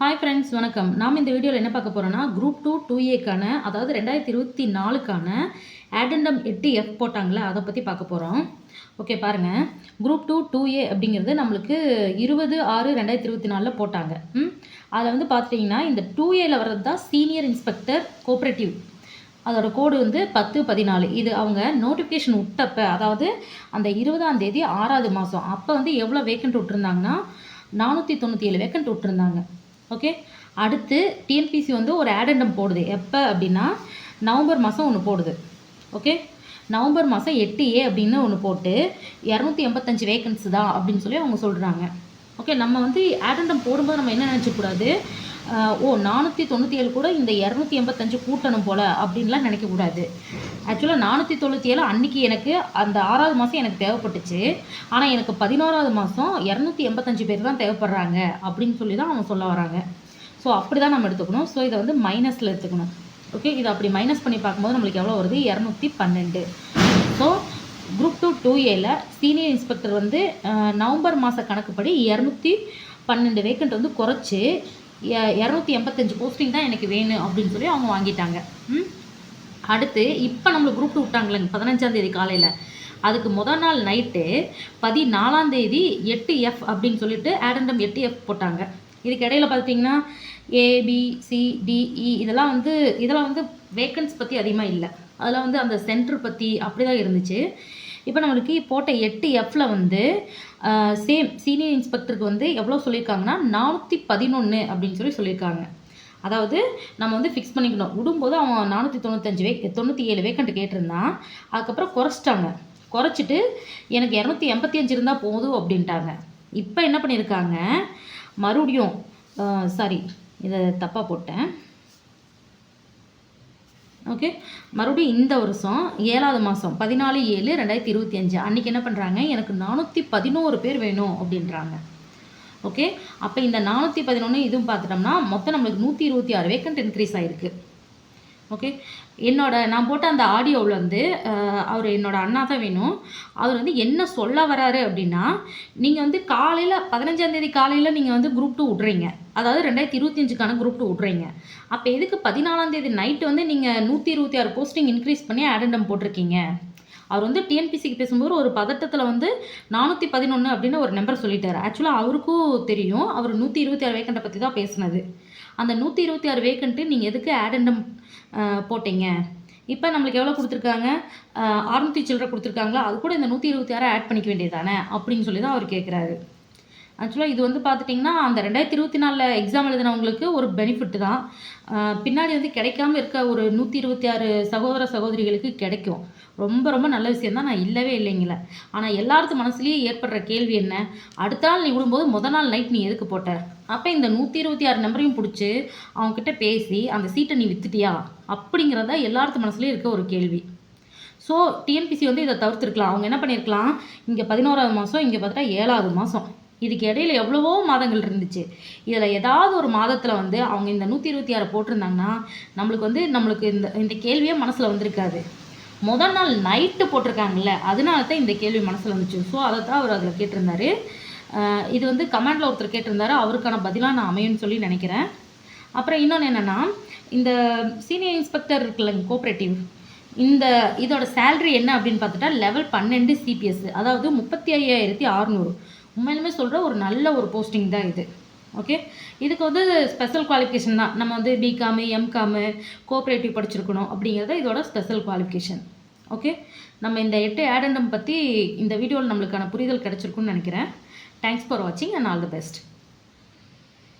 Hi friends வணக்கம். நாம் இந்த வீடியோவில் என்ன பார்க்க போகிறோன்னா குரூப் டூ டூ ஏக்கான அதாவது ரெண்டாயிரத்தி இருபத்தி நாலுக்கான ஆடண்டம் எட்டு எஃப் போட்டாங்களே அதை பற்றி பார்க்க போகிறோம் ஓகே பாருங்கள் குரூப் டூ டூ ஏ அப்படிங்கிறது நம்மளுக்கு இருபது ஆறு ரெண்டாயிரத்தி இருபத்தி நாலில் போட்டாங்க. ம்? அதில் வந்து பார்த்துட்டிங்கன்னா இந்த டூ ஏல வர்றது தான் சீனியர் இன்ஸ்பெக்டர் கோஆப்ரேட்டிவ் அதோட கோடு வந்து பத்து பதினாலு. இது அவங்க நோட்டிஃபிகேஷன் விட்டப்ப அதாவது அந்த இருபதாம் தேதி ஆறாவது மாதம் அப்போ வந்து எவ்வளோ வேக்கண்ட் விட்டுருந்தாங்கன்னா நானூற்றி தொண்ணூற்றி ஏழு வேக்கண்ட் விட்டுருந்தாங்க ஓகே அடுத்து டிஎன்பிசி வந்து ஒரு ஆடண்டம் போடுது. எப்போ அப்படின்னா நவம்பர் மாதம் ஒன்று போடுது. ஓகே நவம்பர் மாதம் எட்டு ஏ அப்படின்னு ஒன்று போட்டு இரநூத்தி எண்பத்தஞ்சு வேக்கன்சி தான் அப்படின்னு சொல்லி அவங்க சொல்கிறாங்க ஓகே நம்ம வந்து ஆடண்டம் போடும்போது நம்ம என்ன நினச்சக்கூடாது ஓ நானூற்றி தொண்ணூற்றி ஏழு கூட இந்த இரநூத்தி எண்பத்தஞ்சு கூட்டணும் போல் அப்படின்லாம் நினைக்கக்கூடாது. ஆக்சுவலாக நானூற்றி தொண்ணூற்றி ஏழு அன்றைக்கி எனக்கு அந்த ஆறாவது மாதம் எனக்கு தேவைப்பட்டுச்சு. ஆனால் எனக்கு பதினோராவது மாதம் இரநூத்தி எண்பத்தஞ்சு பேர் தான் தேவைப்படுறாங்க அப்படின்னு சொல்லி தான் அவங்க சொல்ல வராங்க. ஸோ அப்படி தான் நம்ம எடுத்துக்கணும். ஸோ இதை வந்து மைனஸில் எடுத்துக்கணும். ஓகே இதை அப்படி மைனஸ் பண்ணி பார்க்கும்போது நம்மளுக்கு எவ்வளோ வருது? இரநூத்தி பன்னெண்டு. ஸோ குரூப் டூ டூ ஏல சீனியர் இன்ஸ்பெக்டர் வந்து நவம்பர் மாத கணக்குப்படி இரநூத்தி பன்னெண்டு வேக்கண்ட் வந்து குறைச்சி இரநூத்தி எண்பத்தஞ்சு போஸ்டிங் தான் எனக்கு வேணும் அப்படின்னு சொல்லி அவங்க வாங்கிட்டாங்க. ம்? அடுத்து இப்போ நம்மளுக்கு குரூப் டூ விட்டாங்களேங்க பதினஞ்சாந்தேதி காலையில். அதுக்கு முதல் நாள் நைட்டு பதினாலாம் தேதி எட்டு எஃப் அப்படின்னு சொல்லிட்டு ஆடண்டம் எட்டு எஃப் போட்டாங்க. இதுக்கு இடையில பார்த்தீங்கன்னா ஏபிசிடிஇ e இதெல்லாம் வந்து இதெல்லாம் வந்து வேக்கன்ஸ் பற்றி அதிகமாக இல்லை. அதெல்லாம் வந்து அந்த சென்டர் பற்றி அப்படி தான் இருந்துச்சு. இப்போ நம்மளுக்கு போட்ட எட்டு எஃப்ல வந்து சேம் சீனியர் இன்ஸ்பெக்டருக்கு வந்து எவ்வளோ சொல்லியிருக்காங்கன்னா நானூற்றி பதினொன்று அப்படின்னு சொல்லி சொல்லியிருக்காங்க. அதாவது நம்ம வந்து ஃபிக்ஸ் பண்ணிக்கணும். விடும்போது அவன் நானூற்றி தொண்ணூத்தஞ்சு வே தொண்ணூற்றி ஏழு வேக்கண்ட் கேட்டிருந்தான். அதுக்கப்புறம் குறைச்சிட்டாங்க. குறைச்சிட்டு எனக்கு இரநூத்தி எண்பத்தி அஞ்சு இருந்தால் போதும் அப்படின்ட்டாங்க. இப்போ என்ன பண்ணியிருக்காங்க? மறுபடியும் சாரி இதை தப்பாக போட்டேன். ஓகே மறுபடியும் இந்த வருஷம் ஏழாவது மாதம் பதினாலு ஏழு ரெண்டாயிரத்தி இருபத்தி அஞ்சு. அன்றைக்கி என்ன பண்ணுறாங்க எனக்கு நானூற்றி பதினோரு பேர் வேணும் அப்படின்றாங்க. ஓகே அப்போ இந்த நானூற்றி பதினொன்று இதுவும் பார்த்துட்டோம்னா மொத்தம் நம்மளுக்கு நூற்றி இருபத்தி ஆறு வேக்கண்ட் இன்க்ரீஸ் ஆகிருக்கு ஓகே என்னோட நான் போட்ட அந்த ஆடியோவில் வந்து அவர் என்னோட அண்ணா தான் வேணும். அவர் வந்து என்ன சொல்ல வராரு அப்படின்னா நீங்கள் வந்து காலையில் பதினஞ்சாந்தேதி காலையில் நீங்கள் வந்து குரூப் டூ விட்றீங்க. அதாவது ரெண்டாயிரத்தி இருபத்தி அஞ்சுக்கான குரூப் டூ விட்றீங்க. அப்போ எதுக்கு பதினாலாந்தேதி நைட்டு வந்து நீங்கள் நூற்றி இருபத்தி ஆறு போஸ்டிங் இன்க்ரீஸ் பண்ணி ஆடண்டம் போட்டிருக்கீங்க? அவர் வந்து டிஎன்பிசிக்கு பேசும்போது ஒரு பதட்டத்தில் வந்து நானூற்றி பதினொன்று அப்படின்னு ஒரு நம்பர் சொல்லிட்டார். ஆக்சுவலாக அவருக்கும் தெரியும். அவர் நூற்றி இருபத்தி ஆறு வேக்கண்ட்டை பற்றி தான் பேசினது. அந்த நூற்றி இருபத்தி ஆறு வேக்கண்ட்டு நீங்கள் எதுக்கு ஆடண்டம் போட்டீங்க? இப்போ நம்மளுக்கு எவ்வளோ கொடுத்துருக்காங்க? அறுநூற்றி சில்லரை கொடுத்துருக்காங்களா? அது கூட இந்த நூற்றி இருபத்தி ஆறு ஆட் பண்ணிக்க வேண்டியது தானே அப்படின்னு சொல்லி தான் அவர் கேட்குறாரு ஆக்சுவலாக இது வந்து பார்த்துட்டிங்கன்னா அந்த ரெண்டாயிரத்தி இருபத்தி நாலில் எக்ஸாம் எழுதினவங்களுக்கு ஒரு பெனிஃபிட் தான். பின்னாடி வந்து கிடைக்காம இருக்க ஒரு நூற்றி இருபத்தி ஆறு சகோதர சகோதரிகளுக்கு கிடைக்கும். ரொம்ப ரொம்ப நல்ல விஷயம் தான் நான் இல்லவே இல்லைங்கள ஆனால் எல்லாருக்கும் மனசுலேயே ஏற்படுற கேள்வி என்ன? அடுத்த நாள் நீ விடும்போது முதல் நாள் நைட் நீ எதுக்கு போட்ட? அப்போ இந்த நூற்றி இருபத்தி ஆறு நம்பரையும் பிடிச்சி அவங்கக்கிட்ட பேசி அந்த சீட்டை நீ வித்துட்டியா? அப்படிங்கிறத எல்லாருக்கும் மனசுலேயே இருக்க ஒரு கேள்வி. ஸோ டிஎன்பிசி வந்து இதை தவிர்த்துருக்கலாம். அவங்க என்ன பண்ணியிருக்கலாம் இங்கே பதினோராவது மாதம் இங்கே பார்த்துட்டா ஏழாவது மாதம் இதுக்கு இடையில எவ்வளவோ மாதங்கள் இருந்துச்சு. இதில் ஏதாவது ஒரு மாதத்தில் வந்து அவங்க இந்த நூற்றி இருபத்தி ஆறு போட்டிருந்தாங்கன்னா நம்மளுக்கு வந்து நம்மளுக்கு இந்த இந்த கேள்வியே மனசில் வந்திருக்காது. முதல் நாள் நைட்டு போட்டிருக்காங்கல்ல அதனால தான் இந்த கேள்வி மனசில் வந்துச்சு. ஸோ அதை தான் அவர் அதில் கேட்டிருந்தாரு. இது வந்து கமெண்டில் ஒருத்தர் கேட்டிருந்தாரு. அவருக்கான பதிலாக நான் அமையும்னு சொல்லி நினைக்கிறேன். அப்புறம் இன்னொன்று என்னென்னா இந்த சீனியர் இன்ஸ்பெக்டர் இருக்குல்லங்க கோஆப்ரேட்டிவ் இந்த இதோட சேல்ரி என்ன அப்படின்னு பார்த்துட்டா லெவல் பன்னெண்டு சிபிஎஸ் அதாவது முப்பத்தி ஐயாயிரத்தி அறநூறு. உண்மையிலுமே சொல்கிற ஒரு நல்ல ஒரு போஸ்டிங் தான் இது. ஓகே இதுக்கு வந்து ஸ்பெஷல் குவாலிஃபிகேஷன் தான். நம்ம வந்து பிகாமு எம்காமு கோஆப்ரேட்டிவ் படிச்சிருக்கணும் அப்படிங்கிறது இதோட ஸ்பெஷல் குவாலிஃபிகேஷன் ஓகே நம்ம இந்த எட்டு ஆடண்டம் பற்றி இந்த வீடியோவில் நம்மளுக்கான புரிதல் கிடச்சிருக்குன்னு நினைக்கிறேன். தேங்க்ஸ் ஃபார் வாட்சிங் அண்ட் ஆல் தி பெஸ்ட்